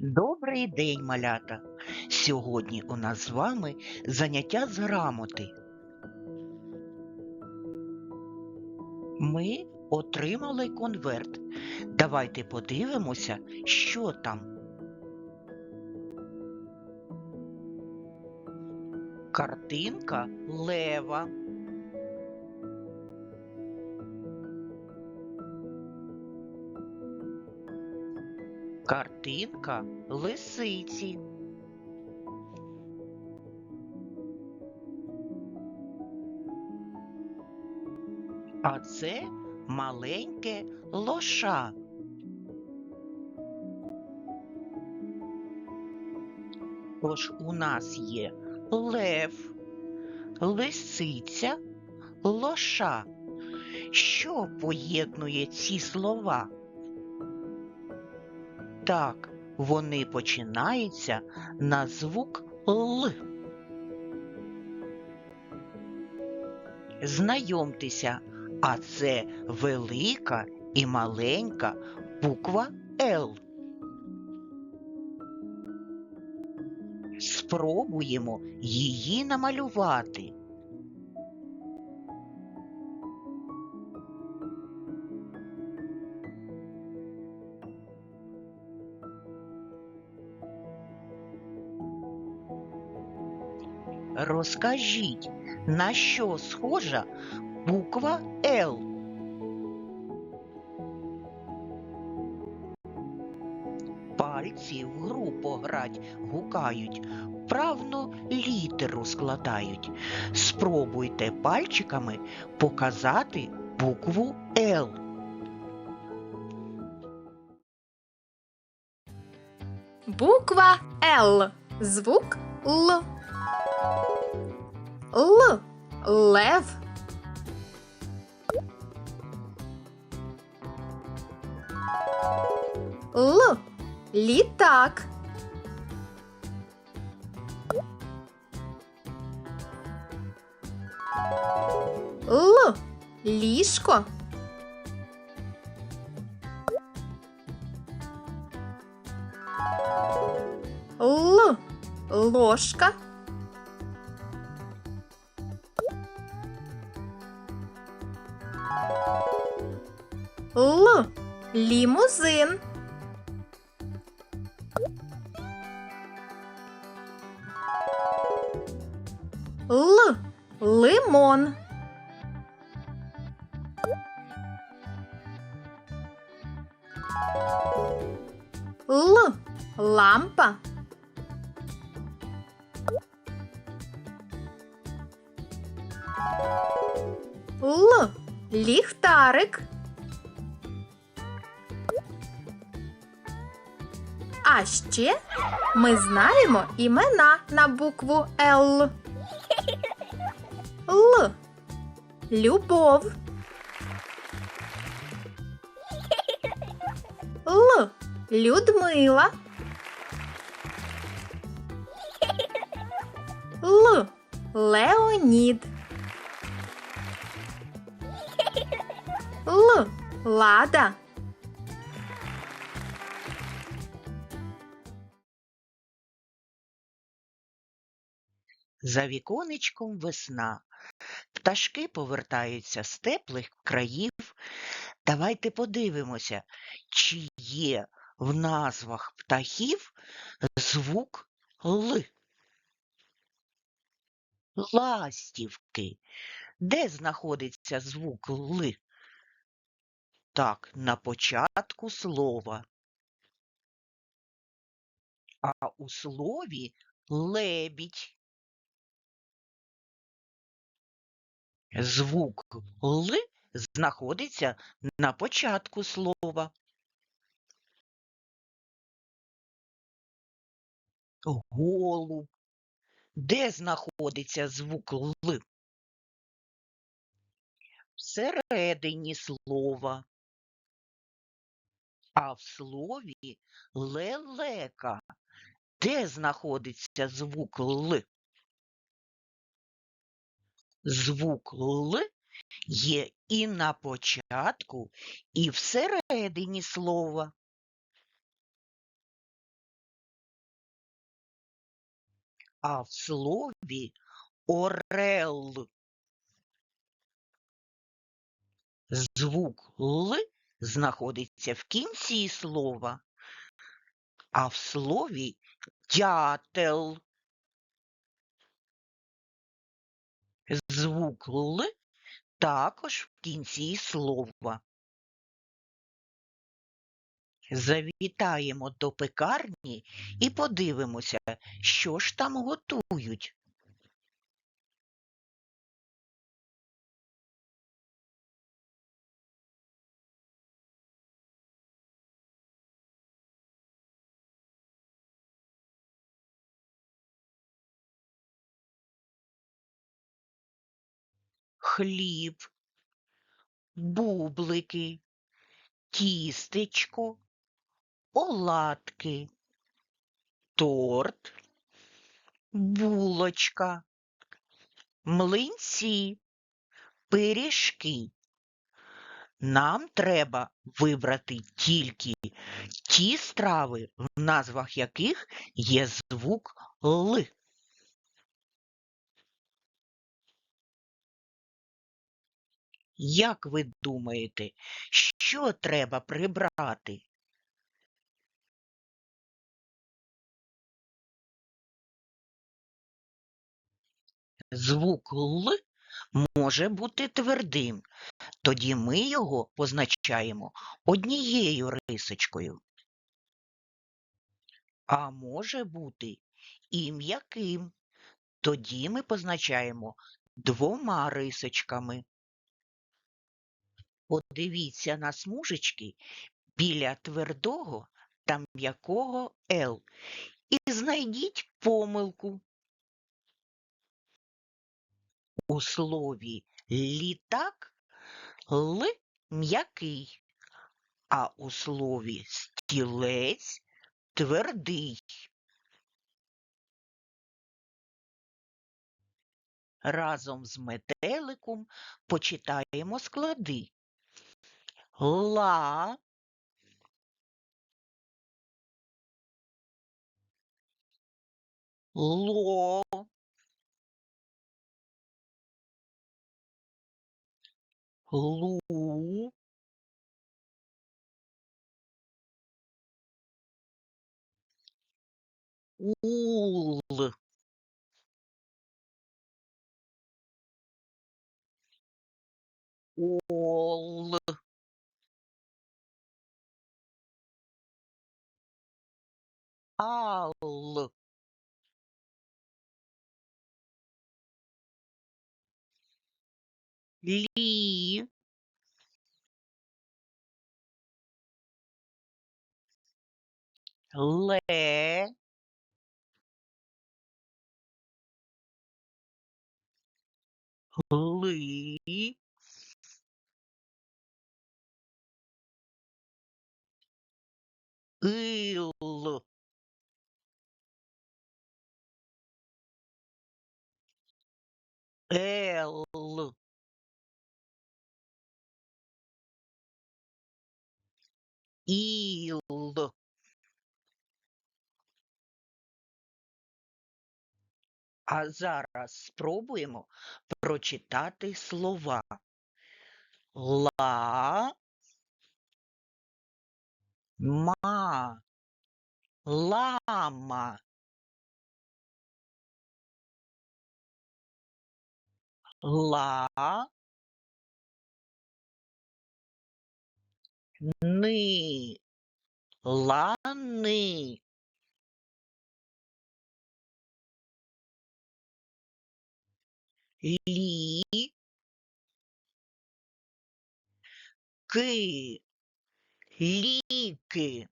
Добрий день, малята! Сьогодні у нас з вами заняття з грамоти. Ми отримали конверт. Давайте подивимося, що там. Картинка лева. Картинка лисиці. А це маленьке лоша. Тож у нас є лев, лисиця, лоша. Що поєднує ці слова? Так, вони починаються на звук Л. Знайомтеся, а це велика і маленька буква Л. Спробуємо її намалювати. Розкажіть, на що схожа буква Л? Пальці в гру пограть гукають, правну літеру складають. Спробуйте пальчиками показати букву Л. Буква Л. Звук Л. Л. Лев. Л. Літак. Л. Ліжко. Л. Ложка. Лімузин. Л. Лимон. Л. Лампа. Л. Ліхтарик. А ще ми знаємо імена на букву Л. Л. Любов. Л. Людмила. Л. Леонід. Л. Лада. За віконечком весна. Пташки повертаються з теплих країв. Давайте подивимося, чи є в назвах птахів звук Л. Ластівки. Де знаходиться звук Л? Так, на початку слова. А у слові лебідь. Звук Л знаходиться на початку слова. Голуб. Де знаходиться звук Л? Всередині слова. А в слові лелека. Де знаходиться звук Л? звук Л є і на початку, і всередині слова. А в слові орел. Звук Л знаходиться в кінці слова, а в слові дятел. Звук Л також в кінці слова. Завітаємо до пекарні і подивимося, що ж там готують. Хліб, бублики, тістечко, оладки, торт, булочка, млинці, пиріжки. Нам треба вибрати тільки ті страви, в назвах яких є звук Л. Як ви думаєте, що треба прибрати? Звук Л може бути твердим, тоді ми його позначаємо однією рисочкою. А може бути і м'яким, тоді ми позначаємо двома рисочками. Подивіться на смужечки біля твердого та м'якого Л і знайдіть помилку. У слові літак Л м'який, а у слові стілець твердий. Разом з метеликом почитаємо склади. 啦，咯，噜，呜，呜，呜。all leave let leave ill эл, іл. А зараз спробуємо прочитати слова. Ла, ма, лама, ла, ни, лани, лі, ки, ліки,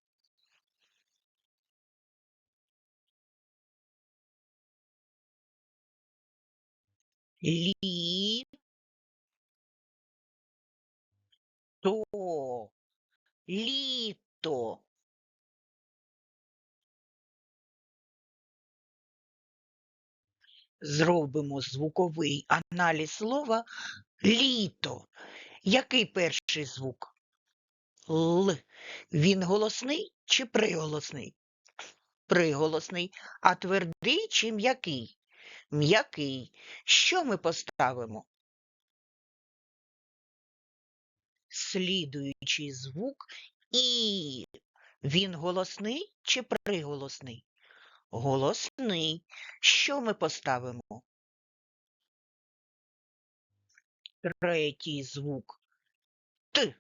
лі, то, літо. Зробимо звуковий аналіз слова літо. Який перший звук? Л. Він голосний чи приголосний? приголосний, а твердий чи м'який? М'який. Що ми поставимо? Слідуючий звук І. Він голосний чи приголосний? Голосний. Що ми поставимо? Третій звук Т.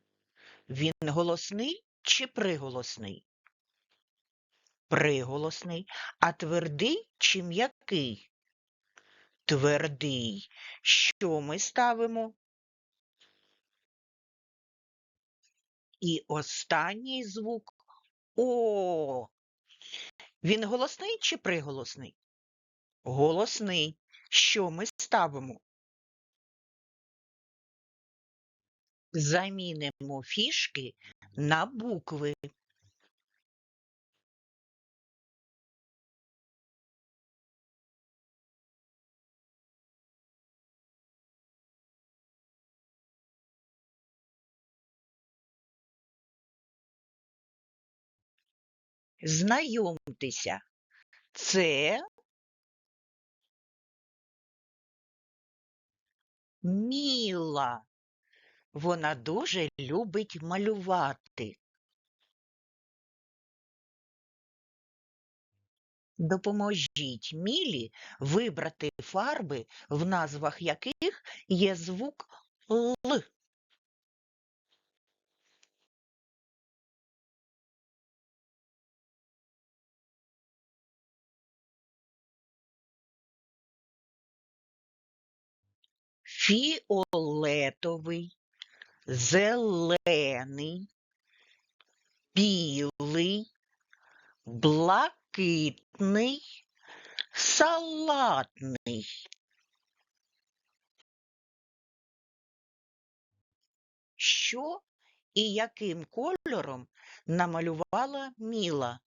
Він голосний чи приголосний? Приголосний. А твердий чи м'який? Твердий. Що ми ставимо? І останній звук О. Він голосний чи приголосний? Голосний. Що ми ставимо? Замінимо фішки на букви. Знайомтеся, це Міла. Вона дуже любить малювати. Допоможіть Мілі вибрати фарби, в назвах яких є звук Л. Фіолетовий, зелений, білий, блакитний, салатний. Що і яким кольором намалювала Міла?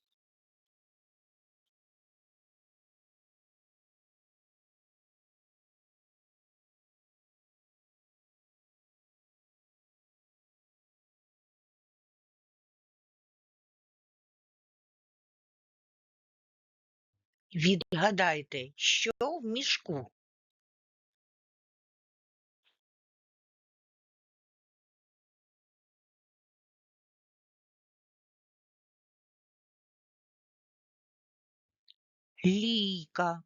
Відгадайте, що в мішку? Лійка,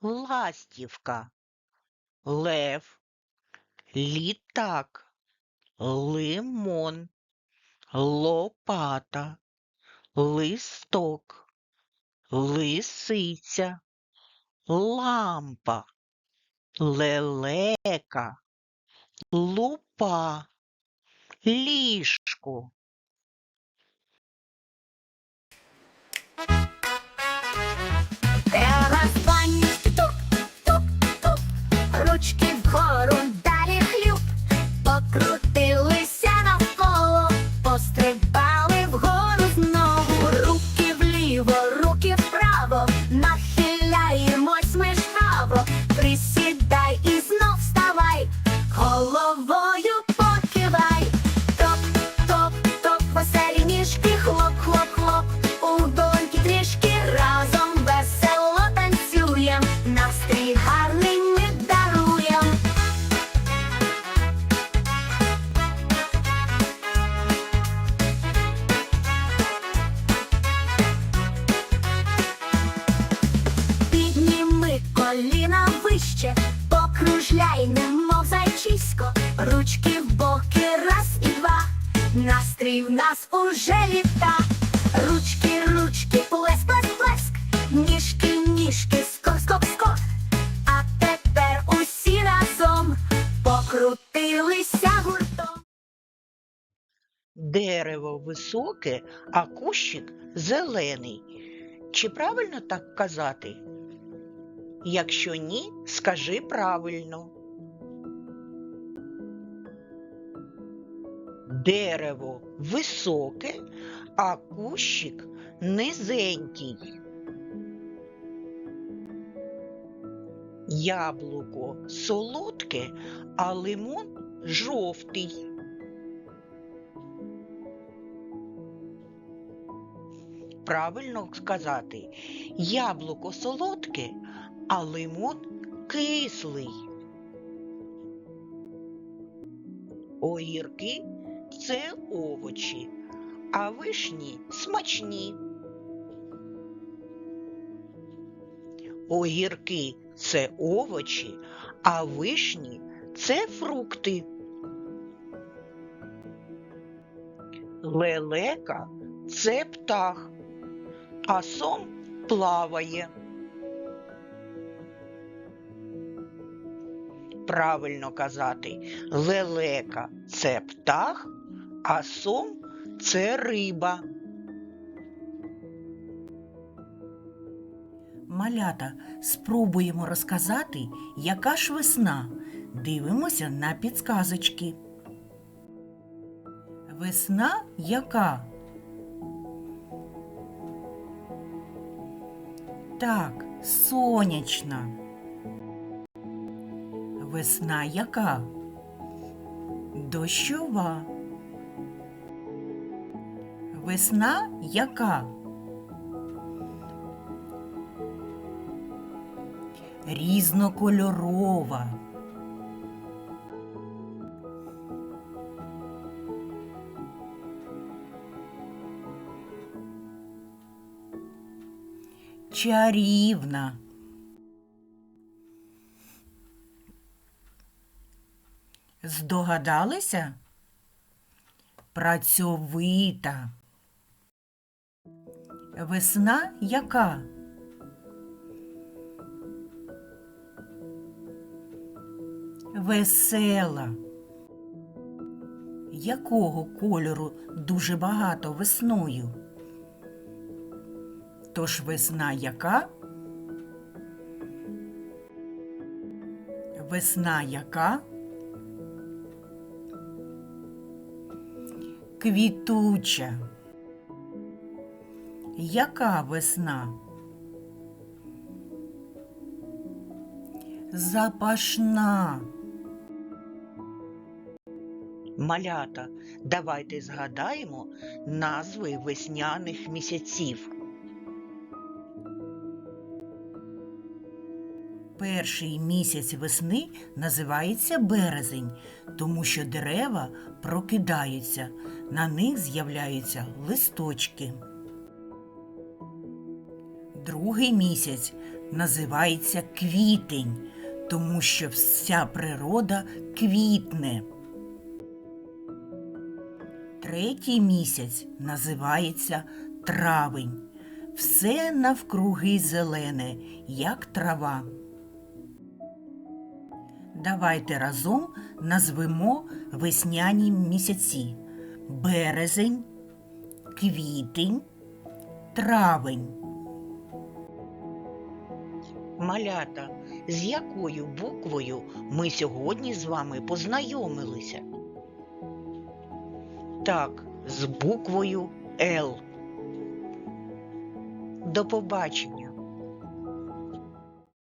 ластівка, лев, літак, лимон, лопата, листок, лисиця, лампа, лелека, лупа, ліжко. Раз, два, тук, тук, тук, ручки вгору, високе, а кущик зелений. Чи правильно так казати? Якщо ні, скажи правильно. Дерево високе, а кущик низенький. Яблуко солодке, а лимон жовтий. Правильно сказати яблуко солодке, а лимон кислий. Огірки це овочі, а вишні смачні. Огірки це овочі, а вишні це фрукти. Лелека це птах, а сом плаває. Правильно казати, лелека це птах, а сом це риба. Малята, спробуємо розказати, яка ж весна. Дивимося на підсказочки. Весна яка? Так, сонячна. Весна яка? Дощова. Весна яка? різнокольорова. Чарівна. Здогадалися? Працьовита. Весна яка? Весела. Якого кольору дуже багато весною? Тож весна яка? Весна яка? Квітуча. Яка весна? Запашна. Малята, давайте згадаємо назви весняних місяців. Перший місяць весни називається березень, тому що дерева прокидаються, на них з'являються листочки. Другий місяць називається квітень, тому що вся природа квітне. Третій місяць називається травень. Все навкруги зелене, як трава. Давайте разом назвемо весняні місяці: березень, квітень, травень. Малята, з якою буквою ми сьогодні з вами познайомилися? Так, з буквою Л. До побачення!